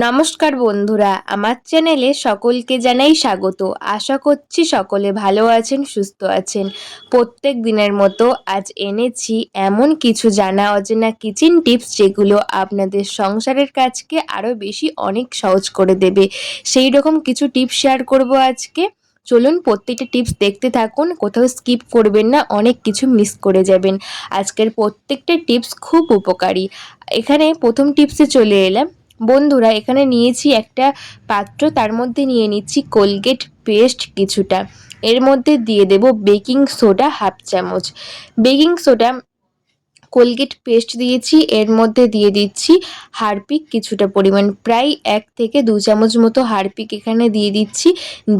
নমস্কার বন্ধুরা, আমার চ্যানেলে সকলকে জানাই স্বাগত। আশা করছি সকলে ভালো আছেন, সুস্থ আছেন। প্রত্যেক দিনের মতো আজ এনেছি এমন কিছু জানা অজানা কিচেন টিপস যেগুলো আপনাদের সংসারের কাজকে আরও বেশি অনেক সহজ করে দেবে। সেই রকম কিছু টিপস শেয়ার করব আজকে। চলুন প্রত্যেকটা টিপস দেখতে থাকুন, কোথাও স্কিপ করবেন না, অনেক কিছু মিস করে যাবেন। আজকের প্রত্যেকটা টিপস খুব উপকারী। এখানে প্রথম টিপসে চলে এলাম। বন্ধুরা, এখানে নিয়েছি একটা পাত্র, তার মধ্যে নিয়ে নিচ্ছি কোলগেট পেস্ট কিছুটা। এর মধ্যে দিয়ে দেব বেকিং সোডা হাফ চামচ। বেকিং সোডা কোলগেট পেস্ট দিয়েছি, এর মধ্যে দিয়ে দিচ্ছি হারপিক কিছুটা পরিমাণ। প্রায় এক থেকে দু চামচ মতো হারপিক এখানে দিয়ে দিচ্ছি।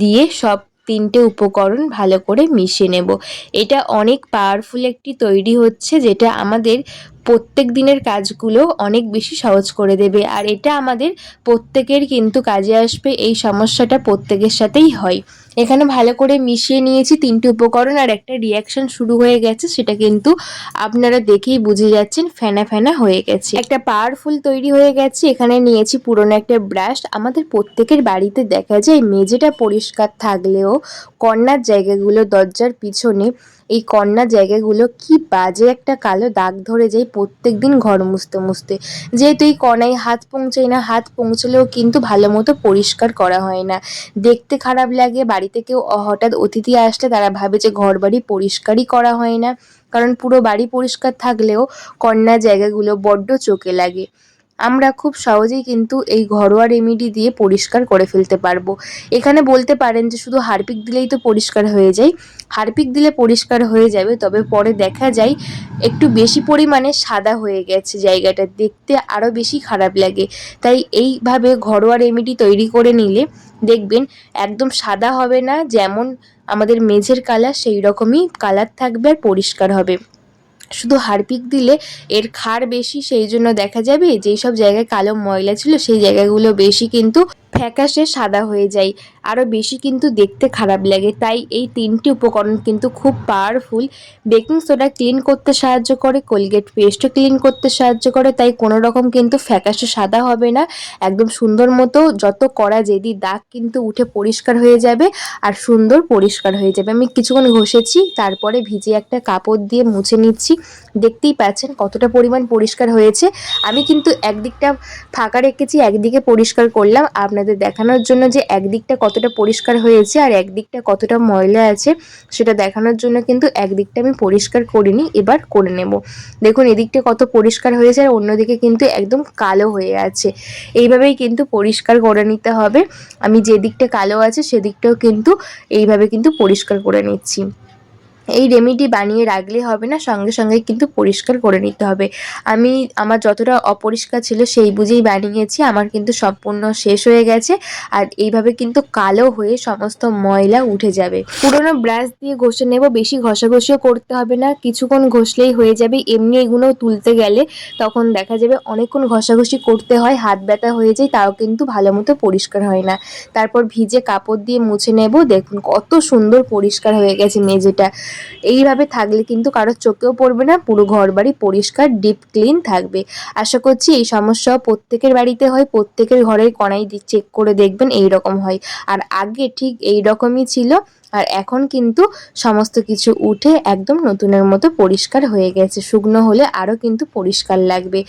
দিয়ে সব তিনটে উপকরণ ভালো করে মিশিয়ে নেব। এটা অনেক পাওয়ারফুল একটি তৈরি হচ্ছে, যেটা আমাদের প্রত্যেক দিনের কাজগুলো অনেক বেশি সহজ করে দেবে। আর এটা আমাদের প্রত্যেকের কিন্তু কাজে আসবে, এই সমস্যাটা প্রত্যেকের সাথেই হয়। এখানে ভালো করে মিশিয়ে নিয়েছি তিনটি উপকরণ আর একটা রিয়াকশন শুরু হয়ে গেছে, সেটা কিন্তু আপনারা দেখেই বুঝে যাচ্ছেন ফেনা ফেনা হয়ে গেছে। একটা পাওয়ারফুল তৈরি হয়ে গেছে, এখানে নিয়েছি পুরনো একটা ব্রাশ আমাদের প্রত্যেকের বাড়িতে দেখা যায়, মেঝেটা পরিষ্কার থাকলেও কন্যার জায়গাগুলো দরজার পিছনে এই কর্নার জায়গাগুলো কি বাজে একটা কালো দাগ ধরে যায় প্রত্যেক দিন ঘর মুছতে মুছতে। যেহেতু এই কর্নায় হাত পৌঁছায় না, হাত পৌঁছলেও কিন্তু ভালো মতো পরিষ্কার করা হয় না। দেখতে খারাপ লাগে, বাড়িতে কেউ হঠাৎ অতিথি আসলে তারা ভাবে যে ঘর বাড়ি পরিষ্কারই করা হয় না। কারণ পুরো বাড়ি পরিষ্কার থাকলেও কর্নার জায়গাগুলো বড্ড চোখে লাগে। আমরা খুব সহজেই কিন্তু এই ঘরোয়া রেমেডি দিয়ে পরিষ্কার করে ফেলতে পারব। এখানে বলতে পারেন যে শুধু হারপিক দিলেই তো পরিষ্কার হয়ে যায়। হারপিক দিলে পরিষ্কার হয়ে যাবে, তবে পরে দেখা যায় একটু বেশি পরিমাণে সাদা হয়ে গেছে জায়গাটা। দেখতে আরও বেশি খারাপ লাগে। তাই এইভাবে ঘরোয়া রেমেডি তৈরি করে নিলে দেখবেন একদম সাদা হবে না, যেমন আমাদের মেঝের কালার সেই রকমই কালার থাকবে আর পরিষ্কার হবে। শুধু হারপিক দিলে এর ক্ষার বেশি, সেই জন্য দেখা যাবে যেই সব জায়গায় কালো ময়লা ছিল, সেই জায়গাগুলো বেশি কিন্তু ফ্যাকাশে সাদা হয়ে যায়। আরও বেশি কিন্তু দেখতে খারাপ লাগে। তাই এই তিনটি উপকরণ কিন্তু খুব পাওয়ারফুল বেকিং সোডা ক্লিন করতে সাহায্য করে, কোলগেট পেস্টও ক্লিন করতে সাহায্য করে, তাই কোনো রকম কিন্তু ফ্যাকাশে সাদা হবে না। একদম সুন্দর মতো যত করা যেদি দাগ কিন্তু উঠে পরিষ্কার হয়ে যাবে আর সুন্দর পরিষ্কার হয়ে যাবে। আমি কিছুক্ষণ ঘষেছি, তারপরে ভিজে একটা কাপড় দিয়ে মুছে নিচ্ছি। দেখতেই পাচ্ছেন কতটা পরিমাণ পরিষ্কার হয়েছে। আমি কিন্তু একদিকটা ফাঁকা রেখেছি, একদিকে পরিষ্কার করলাম। আপনাদের দেখানোর জন্য যে একদিকটা কতটা পরিষ্কার হয়েছে আর একদিকটা কতটা ময়লা আছে, সেটা দেখানোর জন্য কিন্তু একদিকটা আমি পরিষ্কার করিনি, এবার করে নেব। দেখুন, এদিকটা কত পরিষ্কার হয়েছে আর অন্যদিকে কিন্তু একদম কালো হয়ে আছে। এইভাবেই কিন্তু পরিষ্কার করে নিতে হবে। আমি যে দিকটা কালো আছে, সেদিকটাও কিন্তু এইভাবে কিন্তু পরিষ্কার করে নিচ্ছি। এই রেমেডি বানিয়ে রাখলে হবে না, সঙ্গে সঙ্গে কিন্তু পরিষ্কার করে নিতে হবে। আমি, আমার যতটা অপরিষ্কার ছিল সেই বুঝেই বানিয়েছি, আমার কিন্তু সম্পূর্ণ শেষ হয়ে গেছে আর এইভাবে কিন্তু কালো হয়ে সমস্ত ময়লা উঠে যাবে। পুরোনো ব্রাশ দিয়ে ঘষে নেব, বেশি ঘষাঘষিও করতে হবে না, কিছুক্ষণ ঘষলেই হয়ে যাবে। এমনি এগুলো তুলতে গেলে তখন দেখা যাবে অনেকক্ষণ ঘষাঘষি করতে হয়, হাত ব্যথা হয়ে যায়, তাও কিন্তু ভালো মতো পরিষ্কার হয় না। তারপর ভিজে কাপড় দিয়ে মুছে নেব, দেখুন কত সুন্দর পরিষ্কার হয়ে গেছে মেঝেটা। এইভাবে থাকলে কিন্তু কারোর চোখেও পড়বে না, পুরো ঘর বাড়ি পরিষ্কার ডিপ ক্লিন থাকবে। আশা করছি এই সমস্যা প্রত্যেকের বাড়িতে হয়, প্রত্যেকের ঘরের কণাই চেক করে দেখবেন এই রকম হয়। আর আগে ঠিক এই রকমই ছিল, আর এখন কিন্তু সমস্ত কিছু উঠে একদম নতুনের মতো পরিষ্কার হয়ে গেছে। শুকনো হলে আরও কিন্তু পরিষ্কার লাগবে।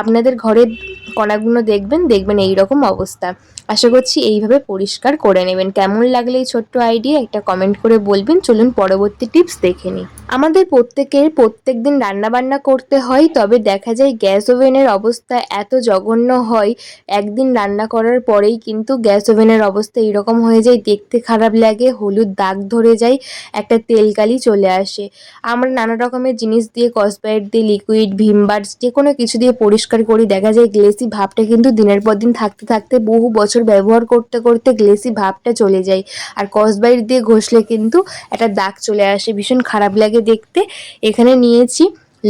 আপনাদের ঘরের কণাগুলো দেখবেন দেখবেন এই রকম অবস্থা। আশা করছি এইভাবে পরিষ্কার করে নেবেন। কেমন লাগলে এই ছোট্ট আইডিয়া একটা কমেন্ট করে বলবেন। চলুন পরবর্তী টিপস দেখে নিই। আমাদের প্রত্যেকের প্রত্যেক দিন রান্নাবান্না করতে হয়, তবে দেখা যায় গ্যাস ওভেনের অবস্থা এত জঘন্য হয়, একদিন রান্না করার পরেই কিন্তু গ্যাস ওভেনের অবস্থা এরকম হয়ে যায়, দেখতে খারাপ লাগে, হলুদ দাগ ধরে যায়, একটা তেলকালি চলে আসে। আমরা নানা রকমের জিনিস দিয়ে কসবাইট দিয়ে, লিকুইড ভিমবার্স যে কোনো কিছু দিয়ে পরিষ্কার করি, দেখা যায় গ্লেসি ভাবটা কিন্তু দিনের পর দিন থাকতে থাকতে বহু বছর ব্যবহার করতে করতে গ্লেসি ভাবটা চলে যায়। আর কসবাইট দিয়ে ঘষলে কিন্তু একটা দাগ চলে আসে, ভীষণ খারাপ লাগে দেখতে, এখানে নিয়েছি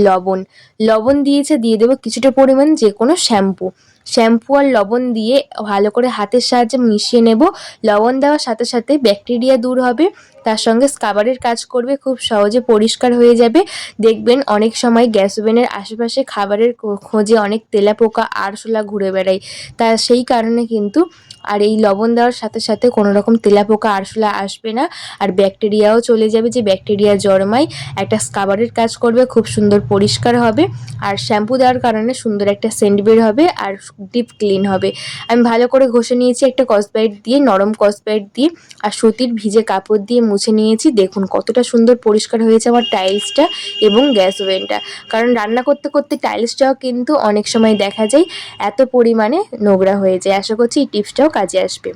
লবণ। লবণ দিয়েছে, দিয়ে দেবো কিছুটা পরিমাণ যে কোনো শ্যাম্পু। শ্যাম্পু আর লবণ দিয়ে ভালো করে হাতের সাহায্যে মিশিয়ে নেব। লবণ দেওয়ার সাথে সাথে ব্যাকটেরিয়া দূর হবে। তার সঙ্গে স্কাবারের কাজ করবে, খুব সহজে পরিষ্কার হয়ে যাবে। দেখবেন অনেক সময় গ্যাস ওভেনের আশেপাশে খাবারের খোঁজে অনেক তেলাপোকা, আরশোলা ঘুরে বেড়ায়। তা সেই কারণে কিন্তু আর এই লবণ দেওয়ার সাথে সাথে কোনো রকম তেলাপোকা আরশোলা আসবে না। আর ব্যাকটেরিয়াও চলে যাবে যে ব্যাকটেরিয়া জন্মায়। একটা স্কাবারের কাজ করবে, খুব সুন্দর পরিষ্কার হবে। আর শ্যাম্পু দেওয়ার কারণে সুন্দর একটা সেন্ট বের হবে আর ডিপ ক্লিন হবে। আমি ভালো করে ঘষে নিয়েছি একটা কসবাইট দিয়ে, নরম কসবাইট দিয়ে। আর সুতির ভিজে কাপড় দিয়ে মুছে নিয়েছি। দেখুন কতটা সুন্দর পরিষ্কার হয়েছে আমার টাইলসটা এবং গ্যাস ওভেনটা কারণ রান্না করতে করতে টাইলসটাও কিন্তু অনেক সময় দেখা যায়, এত পরিমাণে নোংরা হয়ে যায়। আশা করছি এই টিপসটাও কাজে আসবে।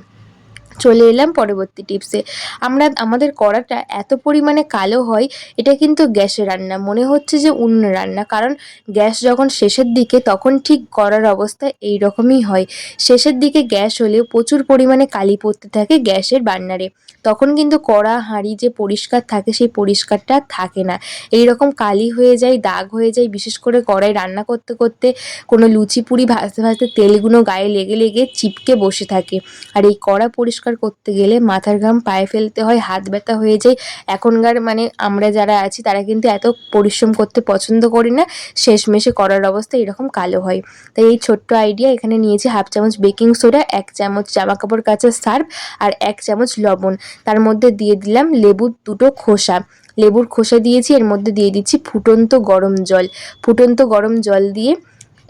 চলে এলাম পরবর্তী টিপসে আমরা, আমাদের কড়াটা এত পরিমাণে কালো হয়, এটা কিন্তু গ্যাসে রান্না। মনে হচ্ছে যে উনুনে রান্না, কারণ গ্যাস যখন শেষের দিকে, তখন ঠিক করার অবস্থা এই রকমই হয়। শেষের দিকে গ্যাস হলেও প্রচুর পরিমাণে কালি পড়তে থাকে গ্যাসের বার্নারে তখন কিন্তু কড়া, হাঁড়ি যে পরিষ্কার থাকে, সেই পরিষ্কারটা থাকে না। এই রকম কালি হয়ে যায়, দাগ হয়ে যায়, বিশেষ করে কড়াই রান্না করতে করতে কোনো লুচি পুরি ভাজতে ভাজতে তেলগুলো গায়ে লেগে লেগে চিপকে বসে থাকে। আর এই কড়া পরিষ্কার করতে গেলে মাথার ঘাম পায়ে ফেলতে হয়, হাত ব্যথা হয়ে যায়। এখনকার মানে আমরা যারা আছি, তারা কিন্তু এত পরিশ্রম করতে পছন্দ করি না, শেষমেশে করার অবস্থা এরকম কালো হয়। তাই এই ছোট্ট আইডিয়া এখানে নিয়েছি, হাফ চামচ বেকিং সোডা এক চামচ জামা কাপড় কাচার সার্ফ আর এক চামচ লবণ। তার মধ্যে দিয়ে দিলাম লেবুর দুটো খোসা। লেবুর খোসা দিয়েছি, এর মধ্যে দিয়ে দিচ্ছি ফুটন্ত গরম জল। ফুটন্ত গরম জল দিয়ে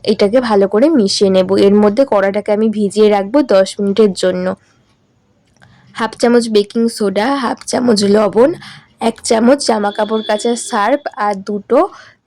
এটাকে ভালো করে মিশিয়ে নেব। এর মধ্যে কড়াটাকে আমি ভিজিয়ে রাখব দশ মিনিটের জন্য। হাফ চামচ বেকিং সোডা, হাফ চামচ লবণ, এক চামচ জামা কাপড় কাচার সার্ফ আর দুটো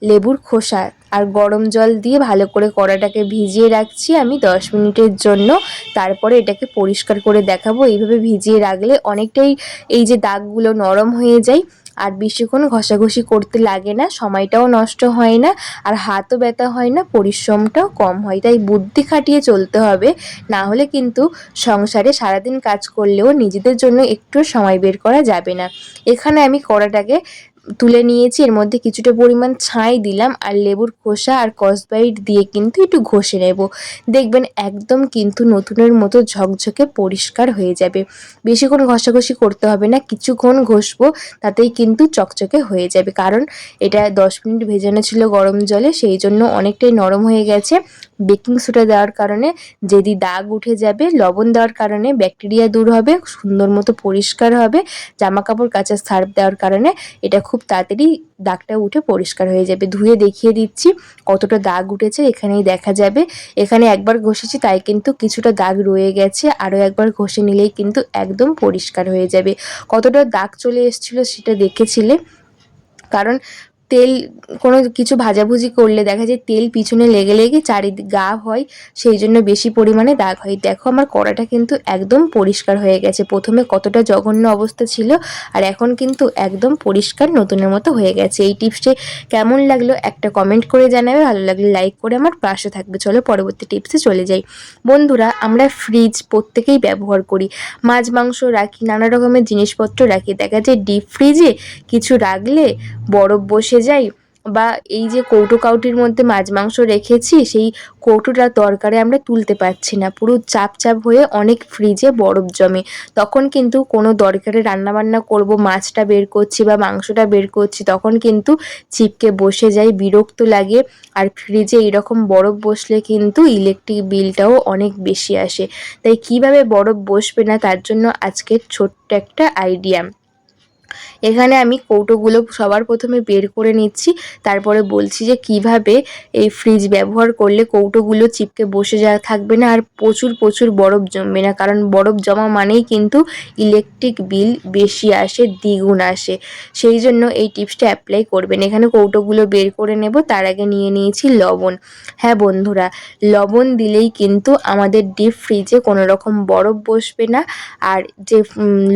লেবুর খোসা। আর গরম জল দিয়ে ভালো করে কড়াটাকে ভিজিয়ে রাখছি আমি দশ মিনিটের জন্য। তারপরে এটাকে পরিষ্কার করে দেখাবো। এইভাবে ভিজিয়ে রাখলে অনেকটাই এই যে দাগগুলো নরম হয়ে যায় আর বেশিক্ষণ ঘষাঘষি করতে লাগে না, সময়টাও নষ্ট হয় না, আর হাতও ব্যথা হয় না, পরিশ্রমটাও কম হয়। তাই বুদ্ধি খাটিয়ে চলতে হবে, না হলে কিন্তু সংসারে সারাদিন কাজ করলেও নিজেদের জন্য একটু সময় বের করা যাবে না। এখানে আমি কড়াটাকে তুলে নিয়েছি, এর মধ্যে কিছুটা পরিমাণ ছাই দিলাম আর লেবুর খোসা আর কসবাইট দিয়ে কিন্তু একটু ঘষে নেব। দেখবেন একদম কিন্তু নতুনের মতো ঝকঝকে পরিষ্কার হয়ে যাবে। বেশিক্ষণ ঘষাঘষি করতে হবে না, কিছুক্ষণ ঘষবো, তাতেই কিন্তু চকচকে হয়ে যাবে। কারণ এটা দশ মিনিট ভেজানো ছিল গরম জলে, সেই জন্য অনেকটাই নরম হয়ে গেছে। বেকিং সোডা দেওয়ার কারণে, যদি দাগ উঠে যাবে, লবণ দেওয়ার কারণে ব্যাকটেরিয়া দূর হবে, সুন্দর মতো পরিষ্কার হবে জামা কাপড় কাচার সার্ফ দেওয়ার কারণে এটা তাড়াতাড়ি দাগটা উঠে পরিষ্কার হয়ে যাবে। ধুয়ে দেখিয়ে দিচ্ছি কতটা দাগ উঠেছে, এখানেই দেখা যাবে। এখানে একবার ঘষেছি, তাই কিন্তু কিছুটা দাগ রয়ে গেছে। আরও একবার ঘষে নিলেই কিন্তু একদম পরিষ্কার হয়ে যাবে। কতটা দাগ চলে এসেছিল সেটা দেখেছিলে? কারণ তেল কোনো কিছু ভাজাভুজি করলে দেখা যায় তেল পিছনে লেগে লেগে চারিদিক গা হয়, সেই জন্য বেশি পরিমাণে দাগ হয়। দেখো আমার কড়াটা কিন্তু একদম পরিষ্কার হয়ে গেছে। প্রথমে কতটা জঘন্য অবস্থা ছিল আর এখন কিন্তু একদম পরিষ্কার নতুনের মতো হয়ে গেছে। এই টিপসটি কেমন লাগল একটা কমেন্ট করে জানাবে। ভালো লাগলে লাইক করে আমার পাশে থাকবে। চলো পরবর্তী টিপসে চলে যাই। বন্ধুরা, আমরা ফ্রিজ প্রত্যেকেই ব্যবহার করি। মাছ, মাংস রাখি, নানা রকমের জিনিসপত্র রাখি। দেখা যায় ডিপ ফ্রিজে কিছু রাখলে বরফ বসে যায় বা এই যে কৌটো কাউটির মধ্যে মাছ মাংস রেখেছি, সেই কৌটোটা তরকারি আমরা তুলতে পারছি না। পুরো চাপ চাপ হয়ে অনেক ফ্রিজে বরফ জমে। তখন কিন্তু কোনো দরকারে রান্নাবান্না করব, মাছটা বের করছি বা মাংসটা বের করছি, তখন কিন্তু চিপকে বসে যায় বিরক্ত লাগে। আর ফ্রিজে এরকম বরফ বসলে কিন্তু ইলেকট্রিক বিলটাও অনেক বেশি আসে। তাই কীভাবে বরফ বসবে না, তার জন্য আজকের ছোট্ট একটা আইডিয়া এখানে আমি কৌটোগুলো সবার প্রথমে বের করে নিচ্ছি, তারপরে বলছি যে কীভাবে এই ফ্রিজ ব্যবহার করলে কৌটোগুলো চিপকে বসে যা থাকবে না আর প্রচুর প্রচুর বরফ জমবে না, কারণ বরফ জমা মানেই কিন্তু ইলেকট্রিক বিল বেশি আসে, দ্বিগুণ আসে। সেই জন্য এই টিপসটা অ্যাপ্লাই করবেন। এখানে কৌটোগুলো বের করে নেব, তার আগে নিয়ে নিয়েছি লবণ। হ্যাঁ বন্ধুরা, লবণ দিলেই কিন্তু আমাদের ডিপ ফ্রিজে কোনো রকম বরফ বসবে না, আর যে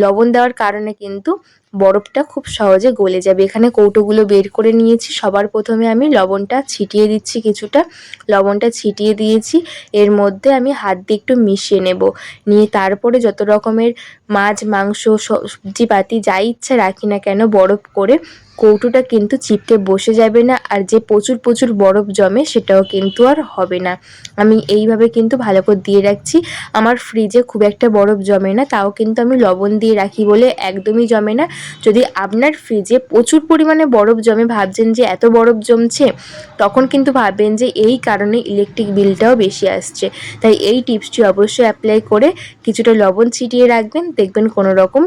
লবণ দেওয়ার কারণে কিন্তু বরফটা খুব সহজে গলে যাবে। এখানে কৌটোগুলো বের করে নিয়েছি। সবার প্রথমে আমি লবণটা ছিটিয়ে দিচ্ছি কিছুটা। লবণটা ছিটিয়ে দিয়েছি। এর মধ্যে আমি হাত দিয়ে একটু মিশিয়ে নেব। নিয়ে তারপরে যত রকমের মাছ, মাংস, সবজি পাতি যা ইচ্ছা রাখি না কেন বরফ করে কৌটোটা কিন্তু চিপকে বসে যাবে না আর যে প্রচুর প্রচুর বরফ জমে সেটাও কিন্তু আর হবে না। আমি এইভাবে কিন্তু ভালো করে দিয়ে রাখছি। আমার ফ্রিজে খুব একটা বরফ জমে না, তাও কিন্তু আমি লবণ দিয়ে রাখি বলে একদমই জমে না। যদি আপনার ফ্রিজে প্রচুর পরিমাণে বরফ জমে ভাবছেন যে এত বরফ জমছে, তখন কিন্তু ভাববেন যে এই কারণে ইলেকট্রিক বিলটাও বেশি আসছে। তাই এই টিপসটি অবশ্যই অ্যাপ্লাই করে কিছুটা লবণ ছিটিয়ে রাখবেন, দেখবেন কোনো রকম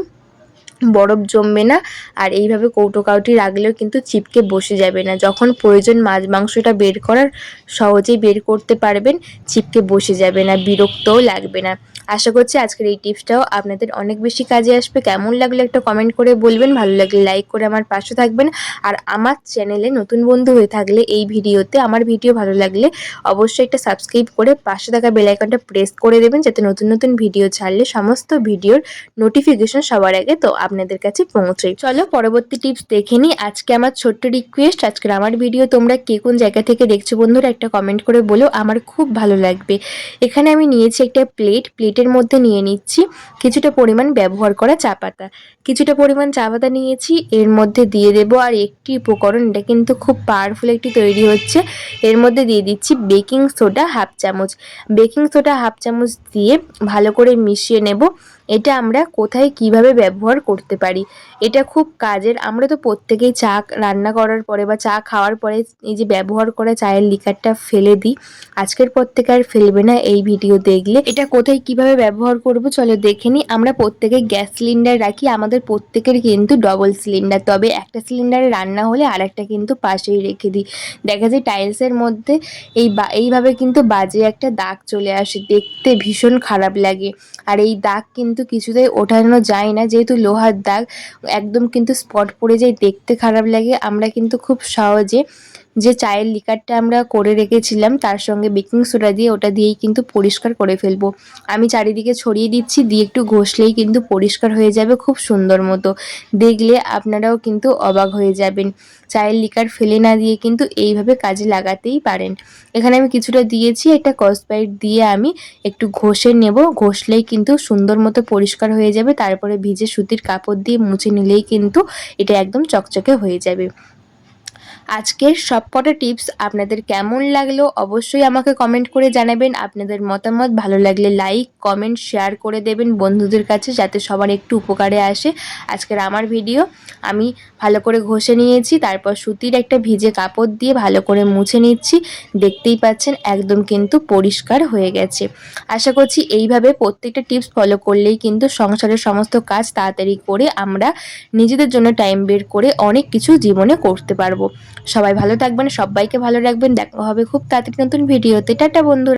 বরফ জমবে না। আর এইভাবে কৌটো কাউটি রাখলেও কিন্তু চিপকে বসে যাবে না। যখন প্রয়োজন মাছ মাংসটা বের করার সহজেই বের করতে পারবেন, চিপকে বসে যাবে না, বিরক্তও লাগবে না। আশা করছি আজকের এই টিপসটাও আপনাদের অনেক বেশি কাজে আসবে। কেমন লাগলে একটা কমেন্ট করে বলবেন। ভালো লাগলে লাইক করে আমার পাশে থাকবেন। আর আমার চ্যানেলে নতুন বন্ধু হয়ে থাকলে এই ভিডিওতে আমার ভিডিও ভালো লাগলে অবশ্যই একটা সাবস্ক্রাইব করে পাশে থাকা বেলাইকনটা প্রেস করে দেবেন, যাতে নতুন নতুন ভিডিও ছাড়লে সমস্ত ভিডিওর নোটিফিকেশন সবার আগে। তো আপনাদের কাছে পৌঁছাই চলো পরবর্তী টিপস দেখে নিই। আজকে আমার ছোট্ট রিকোয়েস্ট আজকের আমার ভিডিও তোমরা কে কোন জায়গা থেকে দেখছ বন্ধুরা একটা কমেন্ট করে বলো, আমার খুব ভালো লাগবে। এখানে আমি নিয়েছি একটা প্লেট প্লেটের মধ্যে নিয়ে নিচ্ছি কিছুটা পরিমাণ ব্যবহার করা চা পাতা। কিছুটা পরিমাণ চা পাতা নিয়েছি, এর মধ্যে দিয়ে দেব আর একটি উপকরণ, এটা কিন্তু খুব পাওয়ারফুল একটি তৈরি হচ্ছে। এর মধ্যে দিয়ে দিচ্ছি বেকিং সোডা হাফ চামচ। বেকিং সোডা হাফ চামচ দিয়ে ভালো করে মিশিয়ে নেব। এটা আমরা কোথায় কীভাবে ব্যবহার করতে পারি? এটা খুব কাজের। আমরা তো প্রত্যেকেই চা রান্না করার পরে বা চা খাওয়ার পরে এই যে ব্যবহার করা চায়ের লিকারটা ফেলে দিই। আজকের পর থেকে আর ফেলবে না এই ভিডিও দেখলে। এটা কোথায় কীভাবে ব্যবহার করব চলো দেখে নিই। আমরা প্রত্যেকে গ্যাস সিলিন্ডার রাখি। আমাদের প্রত্যেকের কিন্তু ডবল সিলিন্ডার তবে একটা সিলিন্ডারে রান্না হলে আর একটা কিন্তু পাশেই রেখে দিই। দেখা যায় টাইলসের মধ্যে এই এইভাবে কিন্তু বাজে একটা দাগ চলে আসে। দেখতে ভীষণ খারাপ লাগে। আর এই দাগ কিন্তু কিছুতেই ওঠানো যায় না। যেহেতু লোহার দাগ, একদম কিন্তু স্পট পড়ে যায়, দেখতে খারাপ লাগে। আমরা কিন্তু খুব সহজে যে চায়ের লিকারটা আমরা করে রেখেছিলাম, তার সঙ্গে বেকিং সোডা দিয়ে ওটা দিয়েই কিন্তু পরিষ্কার করে ফেলব। আমি চারিদিকে ছড়িয়ে দিচ্ছি, দিয়ে একটু ঘষলেই কিন্তু পরিষ্কার হয়ে যাবে খুব সুন্দর মতো। দেখলে আপনারাও কিন্তু অবাক হয়ে যাবেন। চায়ের লিকার ফেলে না দিয়ে কিন্তু এইভাবে কাজে লাগাতেই পারেন। এখানে আমি কিছুটা দিয়েছি, একটা কসপাইট দিয়ে আমি একটু ঘষে নেব। ঘষলেই কিন্তু সুন্দর মতো পরিষ্কার হয়ে যাবে। তারপরে ভিজে সুতির কাপড় দিয়ে মুছে নিলেই কিন্তু এটা একদম চকচকে হয়ে যাবে। আজকের সবকটা টিপস আপনাদের কেমন লাগল অবশ্যই আমাকে কমেন্ট করে জানাবেন। আপনাদের মতামত ভালো লাগলে লাইক কমেন্ট শেয়ার করে দেবেন বন্ধুদের কাছে যাতে সবার একটু উপকারে আসে। আজকের আমার ভিডিও আমি ভালো করে ঘষে নিয়েছি, তারপর সুতির একটা ভিজে কাপড় দিয়ে ভালো করে মুছে নিচ্ছি। দেখতেই পাচ্ছেন একদম কিন্তু পরিষ্কার হয়ে গেছে। আশা করছি এইভাবে প্রত্যেকটা টিপস ফলো করলেই কিন্তু সংসারের সমস্ত কাজ তাড়াতাড়ি করে আমরা নিজেদের জন্য টাইম বের করে অনেক কিছু জীবনে করতে পারব। সবাই ভালো থাকবেন সবাইকে ভালো রাখবেন দেখা হবে খুব তাড়াতাড়ি নতুন ভিডিওতে। টাটা বন্ধুরা।